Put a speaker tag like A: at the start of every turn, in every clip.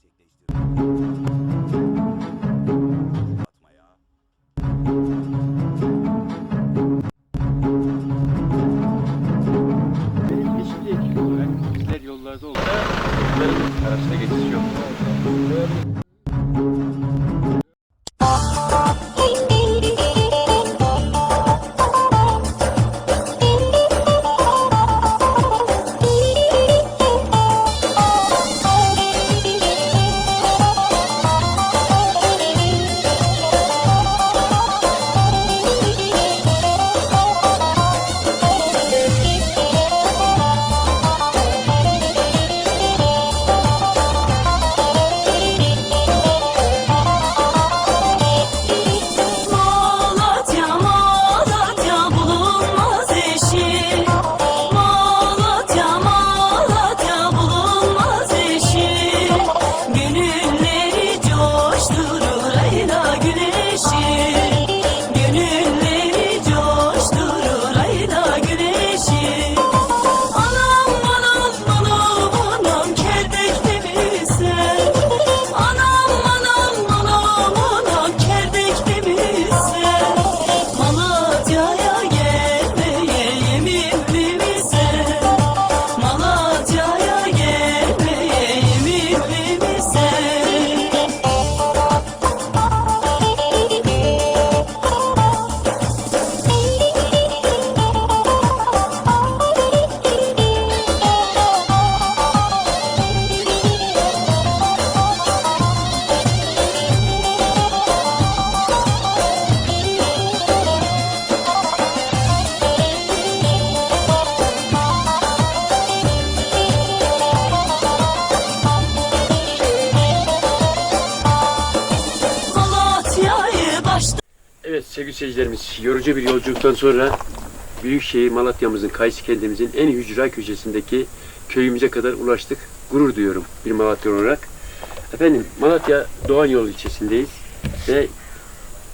A: Yeşil Evet sevgili seyircilerimiz, yorucu bir yolculuktan sonra Büyükşehir Malatya'mızın, Kayısı kendimizin en ücra köşesindeki köyümüze kadar ulaştık. Gurur duyuyorum bir Malatya olarak. Efendim Malatya Doğan Yol ilçesindeyiz ve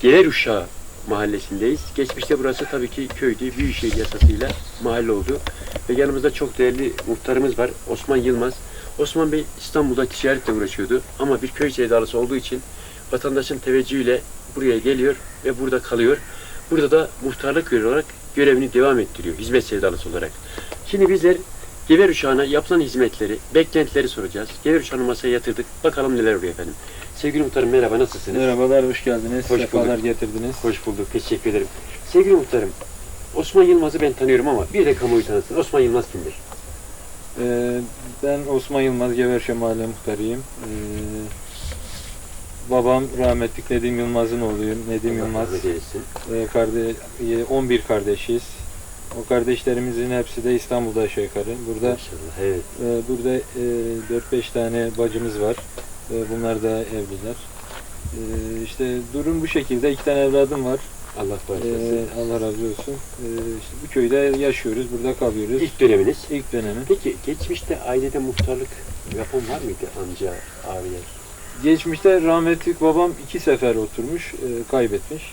A: Geler Uşağı mahallesindeyiz. Geçmişte burası tabii ki köydü, Büyükşehir yasasıyla mahalle oldu. Ve yanımızda çok değerli muhtarımız var, Osman Yılmaz. Osman Bey İstanbul'da ticaretle uğraşıyordu ama bir köy sevdalısı olduğu için vatandaşın teveccühüyle buraya geliyor ve burada kalıyor. Burada da muhtarlık görevi olarak görevini devam ettiriyor, hizmet sevdalısı olarak. Şimdi bizler Gever Uşağı'na yapılan hizmetleri, beklentileri soracağız. Gever Uşağı'nı masaya yatırdık. Bakalım neler oluyor efendim. Sevgili muhtarım merhaba, nasılsınız?
B: Merhabalar, hoş geldiniz.
A: Hoş
B: Sefalar
A: bulduk.
B: getirdiniz.
A: Hoş bulduk, teşekkür ederim. Sevgili muhtarım, Osman Yılmaz'ı ben tanıyorum ama bir de kamuoyu tanısın. Osman Yılmaz kimdir?
B: Ee, ben Osman Yılmaz, Geverşe Mahalle Muhtarıyım. Ee, babam rahmetlik Nedim Yılmaz'ın oğluyum. Nedim Yılmaz.
A: Allah rahmet eylesin.
B: Ee, karde, e, 11 kardeşiz. O kardeşlerimizin hepsi de İstanbul'da aşağı yukarı. Burada
A: Maşallah, evet.
B: e, burada e, 4-5 tane bacımız var. E, bunlar da evliler. E, işte durum bu şekilde. İki tane evladım var.
A: Allah
B: E,
A: bağışlasın.
B: Allah razı olsun. E, işte bu köyde yaşıyoruz, burada kalıyoruz.
A: İlk döneminiz.
B: İlk dönemi.
A: Peki geçmişte ailede muhtarlık yapan var mıydı amca, abiler?
B: Geçmişte rahmetli babam iki sefer oturmuş, e, kaybetmiş.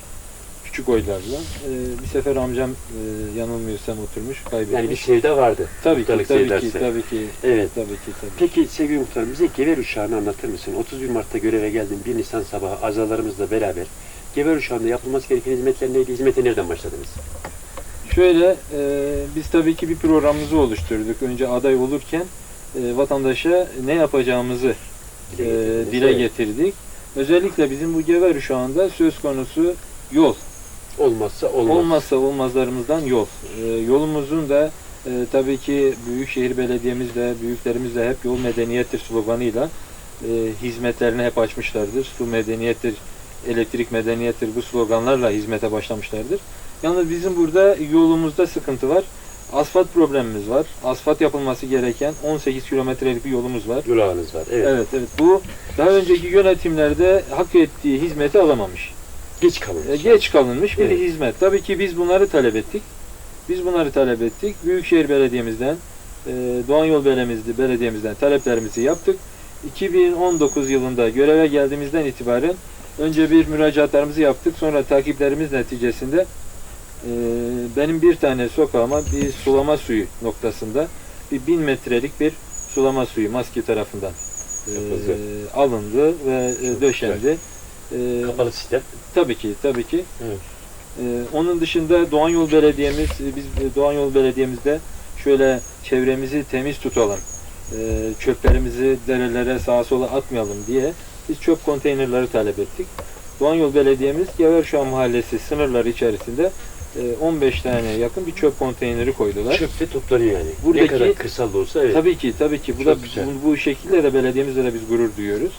B: Küçük oylarla. E, bir sefer amcam e, yanılmıyorsam oturmuş, kaybetmiş.
A: Yani bir sevda vardı.
B: tabii ki,
A: muhtarlık
B: tabii
A: sevdası.
B: ki, tabii ki,
A: Evet.
B: tabii ki, tabii.
A: Peki sevgili muhtarım bize Gever Uşağı'nı anlatır mısın? 31 Mart'ta göreve geldin. 1 Nisan sabahı azalarımızla beraber Gever Uşağı'nda yapılması gereken hizmetler neydi? Hizmete nereden başladınız?
B: Şöyle, e, biz tabii ki bir programımızı oluşturduk. Önce aday olurken e, vatandaşa ne yapacağımızı e, dile
A: Evet.
B: getirdik. Özellikle bizim bu Gever şu anda söz konusu yol.
A: Olmazsa olmaz.
B: Olmazsa olmazlarımızdan yol. Ee, yolumuzun da e, tabii ki Büyükşehir Belediye'miz de büyüklerimiz de hep yol medeniyettir sloganıyla e, hizmetlerini hep açmışlardır. Su medeniyettir, elektrik medeniyettir bu sloganlarla hizmete başlamışlardır. Yalnız bizim burada yolumuzda sıkıntı var. Asfalt problemimiz var. Asfalt yapılması gereken 18 kilometrelik bir yolumuz var.
A: Yol ağınız var. Evet.
B: Evet, evet. Bu daha önceki yönetimlerde hak ettiği hizmeti alamamış.
A: Geç kalın.
B: E, geç kalınmış bir
A: Evet.
B: hizmet. Tabii ki biz bunları talep ettik. Biz bunları talep ettik. Büyükşehir Belediye'mizden, e, Doğan Yol Belediyemizde, Belediye'mizden taleplerimizi yaptık. 2019 yılında göreve geldiğimizden itibaren önce bir müracaatlarımızı yaptık. Sonra takiplerimiz neticesinde e, benim bir tane sokağıma bir sulama suyu noktasında bir bin metrelik bir sulama suyu maske tarafından e, alındı ve e,
A: Çok
B: döşendi. E,
A: Kapalı sistem.
B: Tabii ki, tabii ki.
A: Evet.
B: Ee, onun dışında Doğan Yol Belediye'miz, e, biz e, Doğan Yol Belediye'mizde şöyle çevremizi temiz tutalım, e, çöplerimizi derelere sağa sola atmayalım diye biz çöp konteynerleri talep ettik. Doğan Yol Belediye'miz Geverşah Mahallesi sınırları içerisinde e, 15 tane yakın bir çöp konteyneri koydular.
A: Çöp de toplanıyor yani. ne
B: Buradaki-
A: kadar kırsal da olsa evet.
B: Tabii ki, tabii ki. Bu da bu, bu şekilde de belediyemizde de biz gurur duyuyoruz.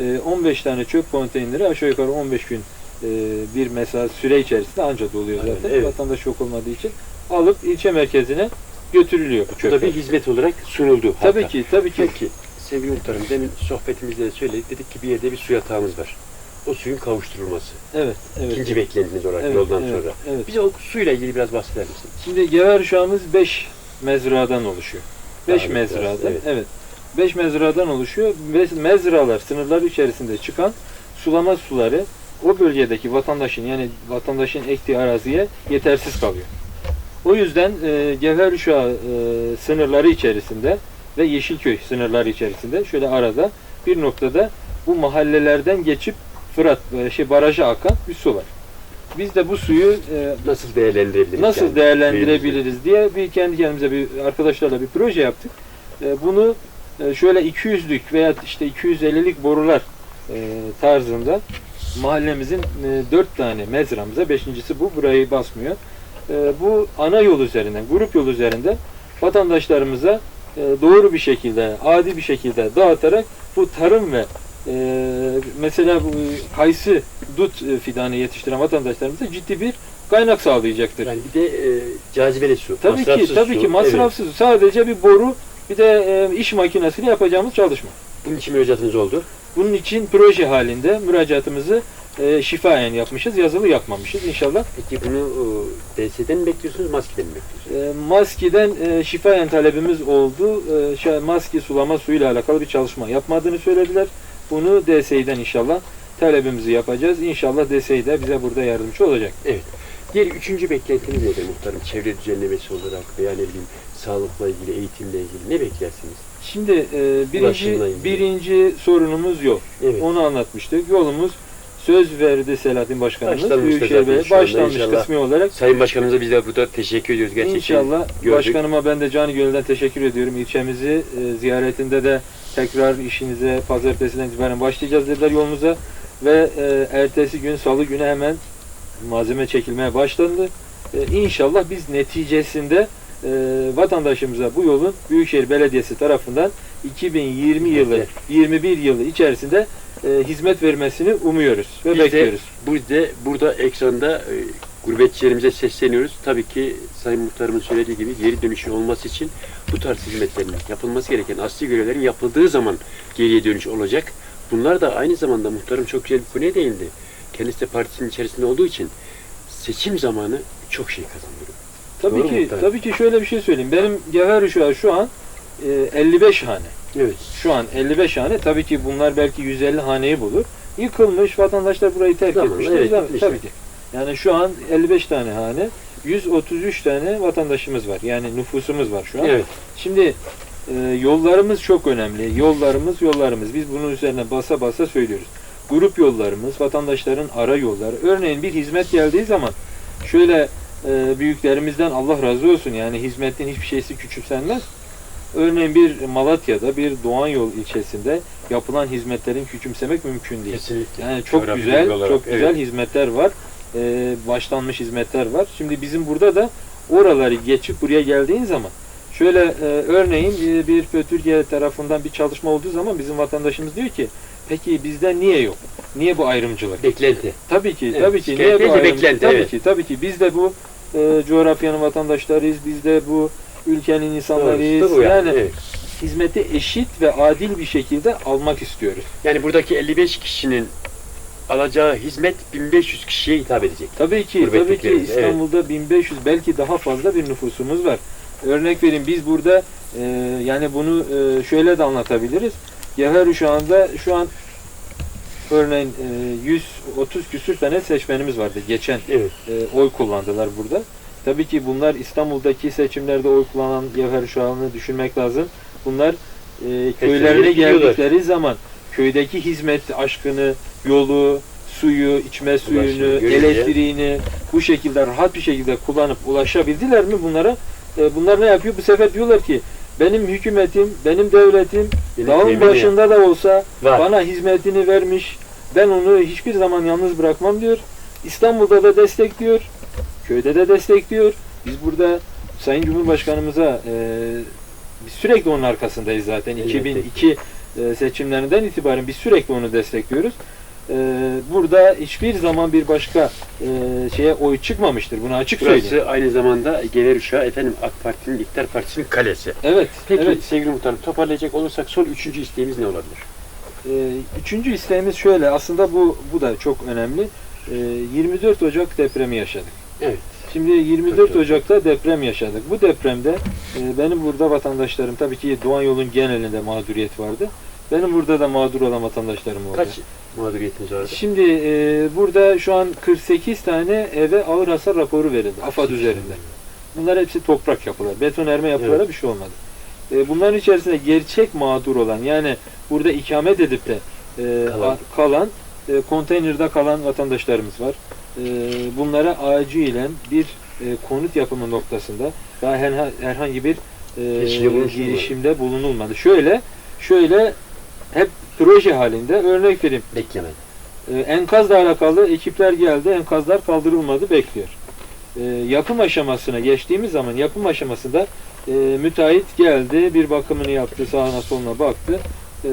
B: Ee, 15 tane çöp konteyneri aşağı yukarı 15 gün e, bir mesela süre içerisinde anca doluyor
A: Aynen,
B: zaten.
A: evet.
B: Vatandaş yok olmadığı için alıp ilçe merkezine götürülüyor bu çöpler.
A: da bir hizmet olarak sunuldu.
B: Tabii
A: halka.
B: ki, tabii ki.
A: Peki sevgili muhtarım demin sohbetimizde de söyledik. Dedik ki bir yerde bir su yatağımız var. O suyun kavuşturulması.
B: Evet, evet.
A: İkinci beklentiniz olarak
B: Evet,
A: yoldan
B: evet,
A: sonra.
B: Evet.
A: Bize o suyla ilgili biraz bahseder misin?
B: Şimdi Gever uşağımız 5 mezradan oluşuyor. 5
A: Tabii,
B: mezradan.
A: biraz,
B: Evet.
A: evet.
B: 5 mezradan oluşuyor. Mezralar sınırlar içerisinde çıkan sulama suları o bölgedeki vatandaşın yani vatandaşın ektiği araziye yetersiz kalıyor. O yüzden e, Gevher Uşağı e, sınırları içerisinde ve Yeşilköy sınırları içerisinde şöyle arada bir noktada bu mahallelerden geçip Fırat e, şey baraja akan bir su var. Biz de bu suyu e,
A: Nasıl değerlendirebiliriz?
B: nasıl
A: yani?
B: değerlendirebiliriz diye bir kendi kendimize bir arkadaşlarla bir proje yaptık. E, Bunu e, şöyle 200'lük veya işte 250'lik borular e, tarzında mahallemizin 4 tane mezramıza, beşincisi bu, burayı basmıyor. E, Bu ana yol üzerinden, grup yol üzerinden vatandaşlarımıza e, doğru bir şekilde, adi bir şekilde dağıtarak bu tarım ve e, mesela bu kayısı dut e, fidanı yetiştiren vatandaşlarımıza ciddi bir kaynak sağlayacaktır.
A: Yani bir de e, cazibeli su.
B: tabii ki
A: masrafsız
B: tabii
A: su.
B: ki masrafsız sadece bir boru bir de e, iş makinesiyle yapacağımız çalışma.
A: Evet. Bunun için müracaatınız oldu.
B: Bunun için proje halinde müracaatımızı e, şifayen yapmışız, yazılı yapmamışız inşallah.
A: Peki bunu e, DS'den mi bekliyorsunuz, maskeden mi bekliyorsunuz?
B: E, maskeden e, şifayen talebimiz oldu. E, maske sulama suyuyla alakalı bir çalışma yapmadığını söylediler. Bunu DSİ'den inşallah talebimizi yapacağız. İnşallah DSİ de bize burada yardımcı olacak.
A: Diğer üçüncü beklentiniz nedir muhtarım? Çevre düzenlemesi olarak veya ne bileyim sağlıkla ilgili, eğitimle ilgili ne beklersiniz?
B: Şimdi e, birinci birinci sorunumuz yol.
A: Evet.
B: Onu anlatmıştık. Yolumuz söz verdi Selahattin Başkanımız. Büyükşehir Belediye başlanmış
A: inşallah.
B: olarak.
A: Sayın Başkanımıza biz de burada teşekkür ediyoruz gerçekten.
B: İnşallah
A: gördük.
B: başkanıma ben de canı gönülden teşekkür ediyorum. İlçemizi e, ziyaretinde de tekrar işinize pazartesiden itibaren başlayacağız dediler yolumuza. Ve e, ertesi gün salı günü hemen malzeme çekilmeye başlandı. E, inşallah biz neticesinde e, vatandaşımıza bu yolun Büyükşehir Belediyesi tarafından 2020 yılı,
A: Evet.
B: 21 yılı içerisinde e, hizmet vermesini umuyoruz ve
A: Biz de-
B: bekliyoruz.
A: Biz de burada ekranda e, gurbetçilerimize sesleniyoruz. Tabii ki Sayın Muhtarımın söylediği gibi geri dönüşü olması için bu tarz hizmetlerin yapılması gereken asli görevlerin yapıldığı zaman geriye dönüş olacak. Bunlar da aynı zamanda muhtarım çok güzel bir konuya değindi. Kendisi de partisinin içerisinde olduğu için seçim zamanı çok şey kazandırıyor.
B: Tabii
A: Doğru
B: ki
A: muhtarım?
B: tabii ki şöyle bir şey söyleyeyim. Benim Gevher Uşağı şu an e, 55 hane.
A: Evet.
B: Şu an 55 hane. Tabii ki bunlar belki 150 haneyi bulur. Yıkılmış, vatandaşlar burayı terk
A: Zamanla,
B: etmişler.
A: evet.
B: Tabii ki. Yani şu an 55 tane hane, 133 tane vatandaşımız var. Yani nüfusumuz var şu an.
A: Evet.
B: Şimdi e, yollarımız çok önemli. Yollarımız, yollarımız. Biz bunun üzerine basa basa söylüyoruz. Grup yollarımız, vatandaşların ara yolları. Örneğin bir hizmet geldiği zaman şöyle e, büyüklerimizden Allah razı olsun yani hizmetin hiçbir şeysi küçümsenmez. Örneğin bir Malatya'da bir Doğan Yol ilçesinde yapılan hizmetlerin küçümsemek mümkün değil.
A: Kesinlikle.
B: Yani çok
A: Coğrafi
B: güzel,
A: olarak,
B: çok güzel
A: evet.
B: hizmetler var. Ee, başlanmış hizmetler var. Şimdi bizim burada da oraları geçip buraya geldiğin zaman şöyle e, örneğin bir, bir Türkiye tarafından bir çalışma olduğu zaman bizim vatandaşımız diyor ki peki bizde niye yok? Niye bu ayrımcılık?
A: Beklenti.
B: Tabii ki,
A: Evet,
B: tabii ki. Niye bu ayrımcılık?
A: beklenti,
B: Tabii
A: evet.
B: ki, tabii ki. Biz de bu e, coğrafyanın vatandaşlarıyız. Biz de bu ülkenin insanlarıyız.
A: Bu
B: yani
A: Evet.
B: hizmeti eşit ve adil bir şekilde almak istiyoruz.
A: Yani buradaki 55 kişinin alacağı hizmet 1500 kişiye hitap edecek.
B: Tabii ki, tabii ki
A: Gurbetliklerimiz, evet.
B: İstanbul'da 1500 belki daha fazla bir nüfusumuz var. Örnek vereyim biz burada e, yani bunu e, şöyle de anlatabiliriz. Geher Uşağı'nda şu an örneğin e, 130 küsür tane seçmenimiz vardı geçen
A: Evet.
B: e, oy kullandılar burada. Tabii ki bunlar İstanbul'daki seçimlerde oy kullanan Gevher Uşağı'nı düşünmek lazım. Bunlar e, köylerine geldikleri zaman köydeki hizmet aşkını, yolu, suyu, içme suyunu,
A: görünce-
B: elektriğini bu şekilde rahat bir şekilde kullanıp ulaşabildiler mi bunlara? E, bunlar ne yapıyor? Bu sefer diyorlar ki benim hükümetim, benim devletim dağın başında da olsa
A: Var.
B: bana hizmetini vermiş. Ben onu hiçbir zaman yalnız bırakmam diyor. İstanbul'da da destekliyor. Köyde de destekliyor. Biz burada Sayın Cumhurbaşkanımıza e, biz sürekli onun arkasındayız zaten.
A: Evet.
B: 2002 e, seçimlerinden itibaren biz sürekli onu destekliyoruz. E, burada hiçbir zaman bir başka e, şeye oy çıkmamıştır. Bunu açık söyleyeyim.
A: Burası aynı zamanda Gever Uşağı efendim AK Parti'nin, İktidar Partisi'nin kalesi.
B: Evet.
A: Peki
B: evet.
A: sevgili muhtarım toparlayacak olursak son üçüncü isteğimiz ne olabilir?
B: Ee, Üçüncü isteğimiz şöyle, aslında bu bu da çok önemli. Ee, 24 Ocak depremi yaşadık.
A: Evet.
B: Şimdi 24
A: Çok çok.
B: Ocak'ta deprem yaşadık. Bu depremde e, benim burada vatandaşlarım, tabii ki Doğan Yol'un genelinde mağduriyet vardı. Benim burada da mağdur olan vatandaşlarım oldu.
A: Kaç mağduriyetimiz vardı?
B: Şimdi e, burada şu an 48 tane eve ağır hasar raporu verildi AFAD üzerinde. Bunlar hepsi toprak yapılar. Betonerme yapılara
A: Evet.
B: bir şey olmadı. E, bunların içerisinde gerçek mağdur olan yani burada ikamet edip de e,
A: Kalan.
B: a- kalan e, konteynerde kalan vatandaşlarımız var. E, bunlara acilen bir e, konut yapımı noktasında daha herha- herhangi bir e,
A: girişimde
B: bulunulmadı. Şöyle şöyle hep proje halinde örnek vereyim.
A: Bekleme.
B: E, enkazla alakalı ekipler geldi, enkazlar kaldırılmadı, bekliyor. E, yapım aşamasına geçtiğimiz zaman yapım aşamasında e, müteahhit geldi, bir bakımını yaptı, sağına soluna baktı. E,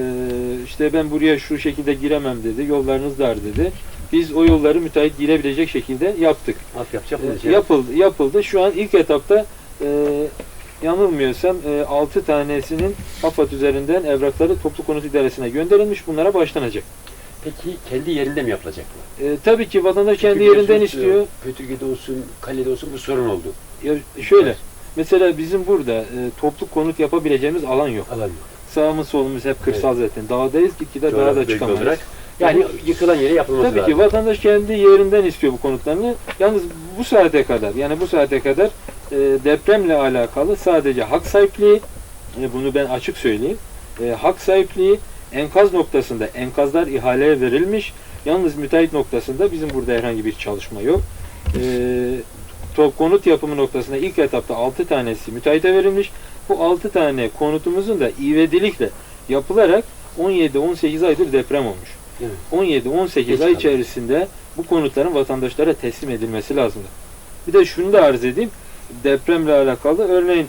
B: işte ben buraya şu şekilde giremem dedi, yollarınız dar dedi. Biz o yolları müteahhit girebilecek şekilde yaptık.
A: Altyapı
B: E,
A: yapılacak.
B: yapıldı, yapıldı. Şu an ilk etapta e, yanılmıyorsam e, 6 tanesinin AFAD üzerinden evrakları toplu konut idaresine gönderilmiş. Bunlara başlanacak.
A: Peki kendi yerinde mi yapılacak mı?
B: E, tabii ki vatandaş kendi yerinden istiyor.
A: e, Pötürge'de olsun, Kale'de olsun bu sorun oldu.
B: Ya şöyle, mesela bizim burada e, toplu konut yapabileceğimiz alan yok.
A: Alan yok.
B: Sağımız solumuz hep kırsal zaten. Dağdayız, gitgide dağa da çıkamayız.
A: olarak. Yani yıkılan yere yapılması
B: Tabii
A: lazım.
B: ki vatandaş kendi yerinden istiyor bu konutlarını. Yalnız bu saate kadar, yani bu saate kadar e, depremle alakalı sadece hak sahipliği, e, bunu ben açık söyleyeyim, e, hak sahipliği enkaz noktasında enkazlar ihaleye verilmiş. Yalnız müteahhit noktasında bizim burada herhangi bir çalışma yok. E, to- konut yapımı noktasında ilk etapta 6 tanesi müteahhite verilmiş. Bu 6 tane konutumuzun da ivedilikle yapılarak 17-18 aydır deprem olmuş.
A: Evet.
B: 17-18
A: Geç
B: ay içerisinde bu konutların vatandaşlara teslim edilmesi lazımdı. Bir de şunu da arz edeyim. Depremle alakalı örneğin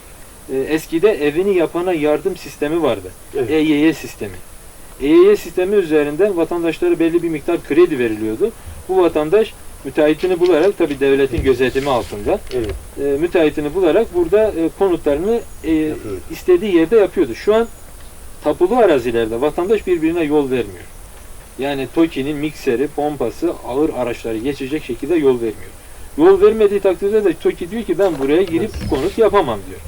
B: e, eskide evini yapana yardım sistemi vardı.
A: Evet.
B: EYY sistemi. EYY sistemi üzerinden vatandaşlara belli bir miktar kredi veriliyordu. Bu vatandaş müteahhitini bularak tabi devletin gözetimi altında
A: Evet.
B: e, müteahhitini bularak burada e, konutlarını e, istediği yerde yapıyordu. Şu an tapulu arazilerde vatandaş birbirine yol vermiyor. Yani TOKİ'nin mikseri, pompası, ağır araçları geçecek şekilde yol vermiyor. Yol vermediği takdirde de TOKİ diyor ki ben buraya girip konut yapamam diyor.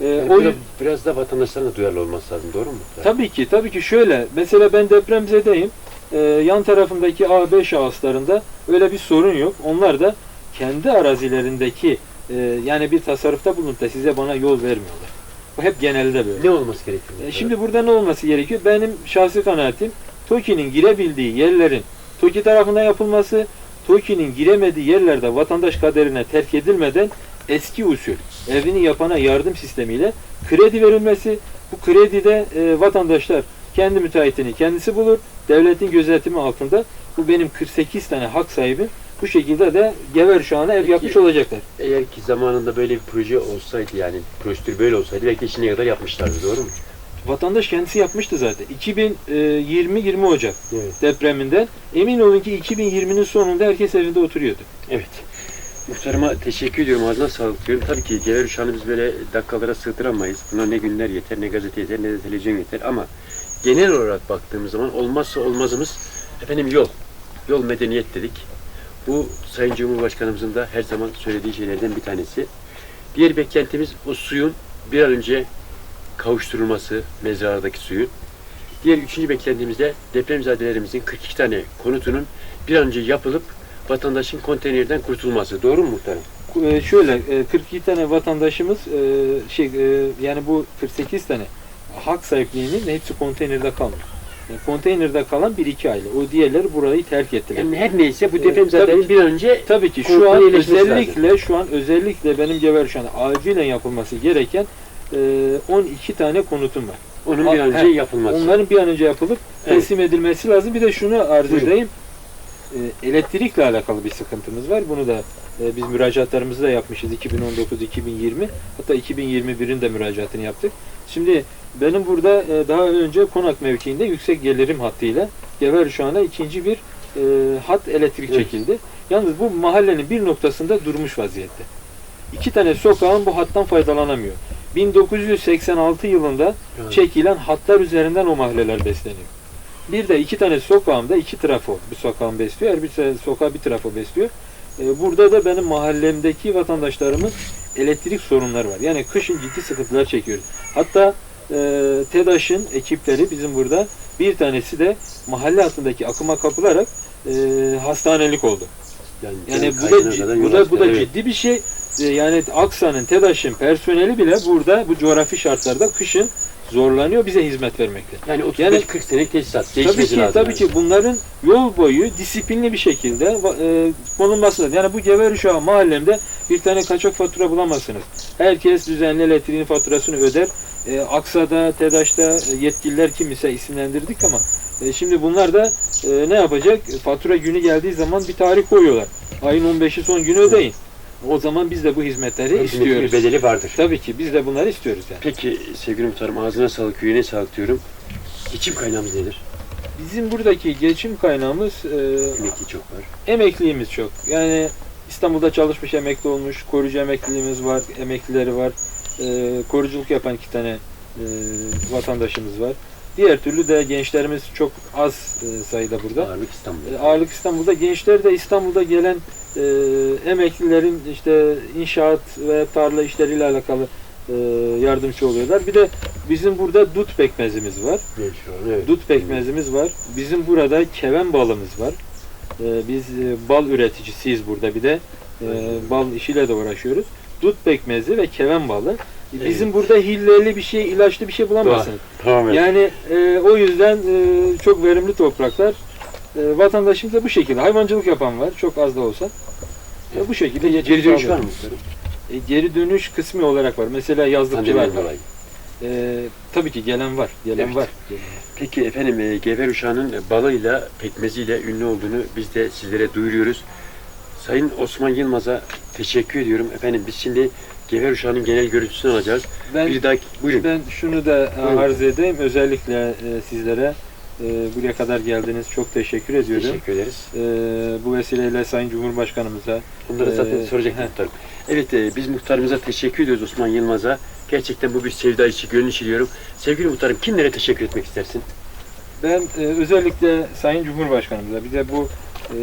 B: E,
A: Yani
B: o
A: biraz, biraz da vatandaşların da duyarlı olması lazım. Doğru mu?
B: Tabii ki, tabii ki şöyle. Mesela ben depremzedeyim. Ee, yan tarafımdaki A5 şahıslarında öyle bir sorun yok. Onlar da kendi arazilerindeki e, yani bir tasarrufta bulunup da size bana yol vermiyorlar. Bu hep genelde böyle.
A: Ne olması gerekiyor?
B: E, şimdi burada ne olması gerekiyor? Benim şahsi kanaatim TOKİ'nin girebildiği yerlerin TOKİ tarafından yapılması, TOKİ'nin giremediği yerlerde vatandaş kaderine terk edilmeden eski usul evini yapana yardım sistemiyle kredi verilmesi. Bu kredide e, vatandaşlar kendi müteahhitini kendisi bulur. Devletin gözetimi altında bu benim 48 tane hak sahibim bu şekilde de Gever Şahı'na ev
A: Peki.
B: yapmış olacaklar.
A: Eğer ki zamanında böyle bir proje olsaydı yani prosedür böyle olsaydı belki şimdiye kadar yapmışlardı. Doğru mu?
B: Vatandaş kendisi yapmıştı zaten. 2020-20 Ocak
A: Evet.
B: depreminden emin olun ki 2020'nin sonunda herkes evinde oturuyordu.
A: Evet. Muhtarıma teşekkür ediyorum. Ağzına sağlık diyorum. Tabii ki Gever Uşağı'nı biz böyle dakikalara sığdıramayız. Buna ne günler yeter, ne gazete yeter, ne de televizyon yeter. Ama genel olarak baktığımız zaman olmazsa olmazımız efendim yol. Yol medeniyet dedik. Bu Sayın Cumhurbaşkanımızın da her zaman söylediği şeylerden bir tanesi. Diğer beklentimiz o suyun bir an önce kavuşturulması, mezradaki suyun. Diğer üçüncü beklentimiz de depremzadelerimizin 42 tane konutunun bir an önce yapılıp vatandaşın konteynerden kurtulması. Doğru mu muhtarım?
B: Ee, şöyle e, 42 tane vatandaşımız e, şey e, yani bu 48 tane hak sahipliğinin hepsi konteynerde kalmış. Yani konteynerde kalan bir iki aile. O diğerleri burayı terk ettiler.
A: Yani her neyse bu
B: Evet,
A: deprem zaten
B: tabii.
A: bir önce
B: Tabii ki şu an özellikle şu an özellikle benim Gever şu an acilen yapılması gereken e, 12 tane konutum var.
A: onun bir an önce yapılması.
B: Onların bir an önce yapılıp
A: Evet.
B: teslim edilmesi lazım. Bir de şunu arz
A: Buyurun.
B: edeyim. E, elektrikle alakalı bir sıkıntımız var. Bunu da e, biz müracaatlarımızı da yapmışız 2019-2020 hatta 2021'in de müracaatını yaptık. Şimdi benim burada e, daha önce Konak mevkiinde yüksek gelirim hattıyla Gever şu anda ikinci bir e, hat elektrik
A: Evet.
B: çekildi. Yalnız bu mahallenin bir noktasında durmuş vaziyette. İki tane sokağın bu hattan faydalanamıyor. 1986 yılında
A: Evet.
B: çekilen hatlar üzerinden o mahalleler besleniyor. Bir de iki tane sokağımda iki trafo bir sokağım besliyor. Her bir sokağı bir trafo besliyor. Ee, burada da benim mahallemdeki vatandaşlarımın elektrik sorunları var. Yani kışın ciddi sıkıntılar çekiyoruz. Hatta e, TEDAŞ'ın ekipleri bizim burada bir tanesi de mahalle hattındaki akıma kapılarak e, hastanelik oldu.
A: Yani,
B: Yani bu da, bu da, bu da.
A: Evet.
B: ciddi bir şey. Ee, Yani Aksa'nın, TEDAŞ'ın personeli bile burada bu coğrafi şartlarda kışın zorlanıyor bize hizmet vermekte.
A: Yani 35-40
B: Yani-
A: senelik tesisat
B: Tabii ki,
A: lazım.
B: tabii
A: yani.
B: ki bunların yol boyu disiplinli bir şekilde e, konulması lazım. Yani bu Gever Uşağı mahallemde bir tane kaçak fatura bulamazsınız. Herkes düzenli elektriğin faturasını öder. E, Aksa'da, TEDAŞ'ta e, yetkililer kim ise isimlendirdik ama e, şimdi bunlar da e, ne yapacak? Fatura günü geldiği zaman bir tarih koyuyorlar. Ayın 15'i son günü ödeyin. O zaman biz de bu hizmetleri
A: Hizmetin bir
B: istiyoruz.
A: bedeli vardır.
B: Tabii ki biz de bunları istiyoruz yani.
A: Peki sevgili muhtarım ağzına sağlık, yüreğine sağlık diyorum. Geçim kaynağımız nedir?
B: Bizim buradaki geçim kaynağımız e,
A: Emekli çok var.
B: Emekliliğimiz çok. Yani İstanbul'da çalışmış emekli olmuş, koruyucu emekliliğimiz var, emeklileri var. Ee, koruculuk yapan iki tane e, vatandaşımız var. Diğer türlü de gençlerimiz çok az e, sayıda burada.
A: Ağırlık İstanbul'da.
B: E, Ağırlık İstanbul'da. Gençler de İstanbul'da gelen e, emeklilerin işte inşaat ve tarla işleriyle alakalı e, yardımcı oluyorlar. Bir de bizim burada dut pekmezimiz var.
A: Evet.
B: Dut pekmezimiz var. Bizim burada keven balımız var. Ee, biz e, bal üreticisiyiz burada bir de. Ee, bal işiyle de uğraşıyoruz. Dut pekmezi ve keven balı. Bizim burada hilleli bir şey, ilaçlı bir şey bulamazsınız.
A: Tamam.
B: Yani e, o yüzden e, çok verimli topraklar. E, vatandaşımız da bu şekilde. Hayvancılık yapan var, çok az da olsa. E, bu şekilde
A: Geri
B: geçim
A: dönüş var mı?
B: E, geri dönüş kısmı olarak var. Mesela yazlıkçılar var. E, tabii ki gelen var, gelen
A: Evet.
B: var.
A: Peki efendim e, Gever Uşağı'nın balıyla, pekmeziyle ünlü olduğunu biz de sizlere duyuruyoruz. Sayın Osman Yılmaz'a teşekkür ediyorum. Efendim biz şimdi Gever Uşağı'nın genel görüntüsünü alacağız.
B: Ben
A: Bir dahaki, buyurun.
B: Ben şunu da e,
A: Buyurun.
B: arz edeyim. Özellikle e, sizlere e, buraya kadar geldiniz. Çok teşekkür ediyorum.
A: Teşekkür ederiz.
B: E, bu vesileyle Sayın Cumhurbaşkanımıza
A: Bunları zaten
B: Ee,
A: soracak muhtarım. Evet e, biz muhtarımıza teşekkür ediyoruz Osman Yılmaz'a. Gerçekten bu bir sevda işi, gönül işi diyorum. Sevgili muhtarım kimlere teşekkür etmek istersin?
B: ben e, özellikle Sayın Cumhurbaşkanımıza bir de bu e,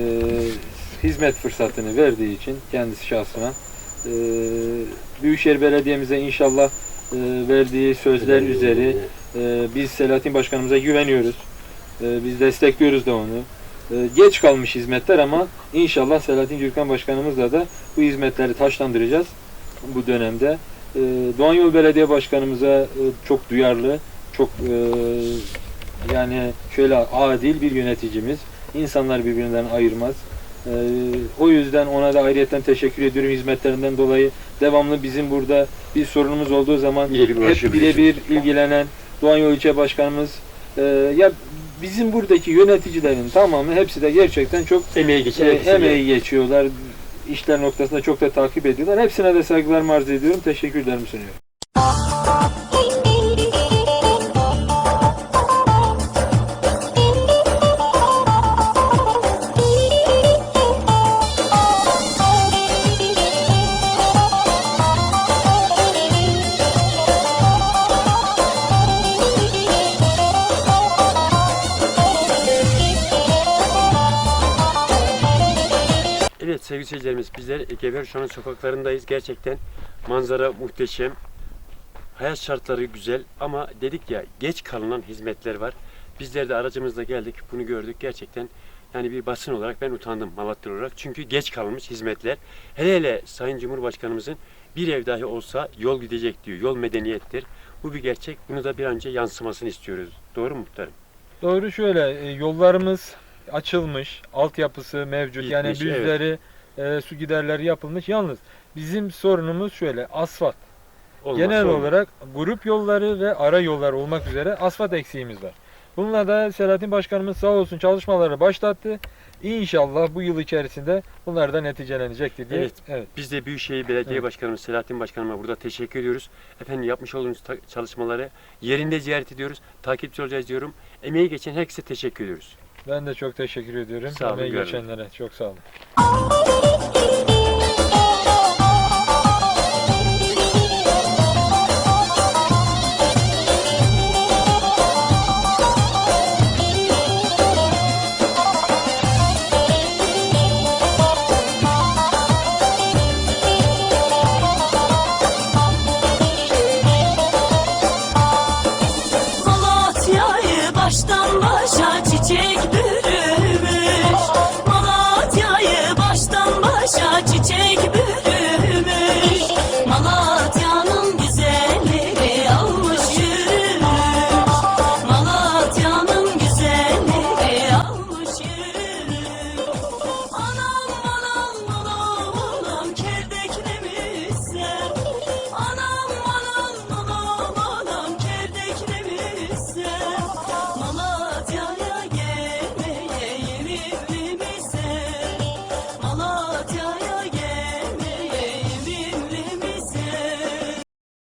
B: hizmet fırsatını verdiği için kendisi şahsına e, Büyükşehir Belediye'mize inşallah e, verdiği sözler üzeri Ee, biz Selahattin Başkanımıza güveniyoruz. Ee, biz destekliyoruz da onu. Ee, geç kalmış hizmetler ama inşallah Selahattin Gürkan Başkanımızla da bu hizmetleri taşlandıracağız bu dönemde. Ee, Doğan Yol Belediye Başkanımıza e, çok duyarlı, çok e, yani şöyle adil bir yöneticimiz. İnsanlar birbirinden ayırmaz. Ee, o yüzden ona da ayrıyeten teşekkür ediyorum hizmetlerinden dolayı. Devamlı bizim burada bir sorunumuz olduğu zaman hep birebir ilgilenen Doğan Yol İlçe Başkanımız e, ya bizim buradaki yöneticilerin tamamı hepsi de gerçekten çok
A: Emeği geçen
B: e, emeği geçiyorlar. İşler noktasında çok da takip ediyorlar. Hepsine de saygılarımı arz ediyorum. Teşekkürlerimi sunuyorum.
A: Sevgili seyircilerimiz bizler Geber şu an sokaklarındayız. Gerçekten manzara muhteşem. Hayat şartları güzel ama dedik ya geç kalınan hizmetler var. Bizler de aracımızla geldik bunu gördük gerçekten. Yani bir basın olarak ben utandım Malatya olarak. Çünkü geç kalınmış hizmetler. Hele hele Sayın Cumhurbaşkanımızın bir ev dahi olsa yol gidecek diyor. Yol medeniyettir. Bu bir gerçek. Bunu da bir an önce yansımasını istiyoruz. Doğru mu muhtarım?
B: Doğru şöyle e, yollarımız açılmış, altyapısı mevcut. yani
A: Bitmiş, evet.
B: E, su giderleri yapılmış. Yalnız bizim sorunumuz şöyle asfalt.
A: Olmazsa
B: Genel
A: olmaz.
B: olarak grup yolları ve ara yollar olmak üzere asfalt eksiğimiz var. Bununla da Selahattin Başkanımız sağ olsun çalışmaları başlattı. İnşallah bu yıl içerisinde bunlar da neticelenecektir diye.
A: Evet.
B: evet.
A: Biz de Büyükşehir Belediye
B: Evet.
A: Başkanımız Selahattin Başkanıma burada teşekkür ediyoruz. Efendim yapmış olduğunuz çalışmaları yerinde ziyaret ediyoruz. Takipçi olacağız diyorum. Emeği geçen herkese teşekkür ediyoruz.
B: Ben de çok teşekkür ediyorum.
A: Sağ olun,
B: Emeği geçenlere çok sağ olun. taşa çiçek dön.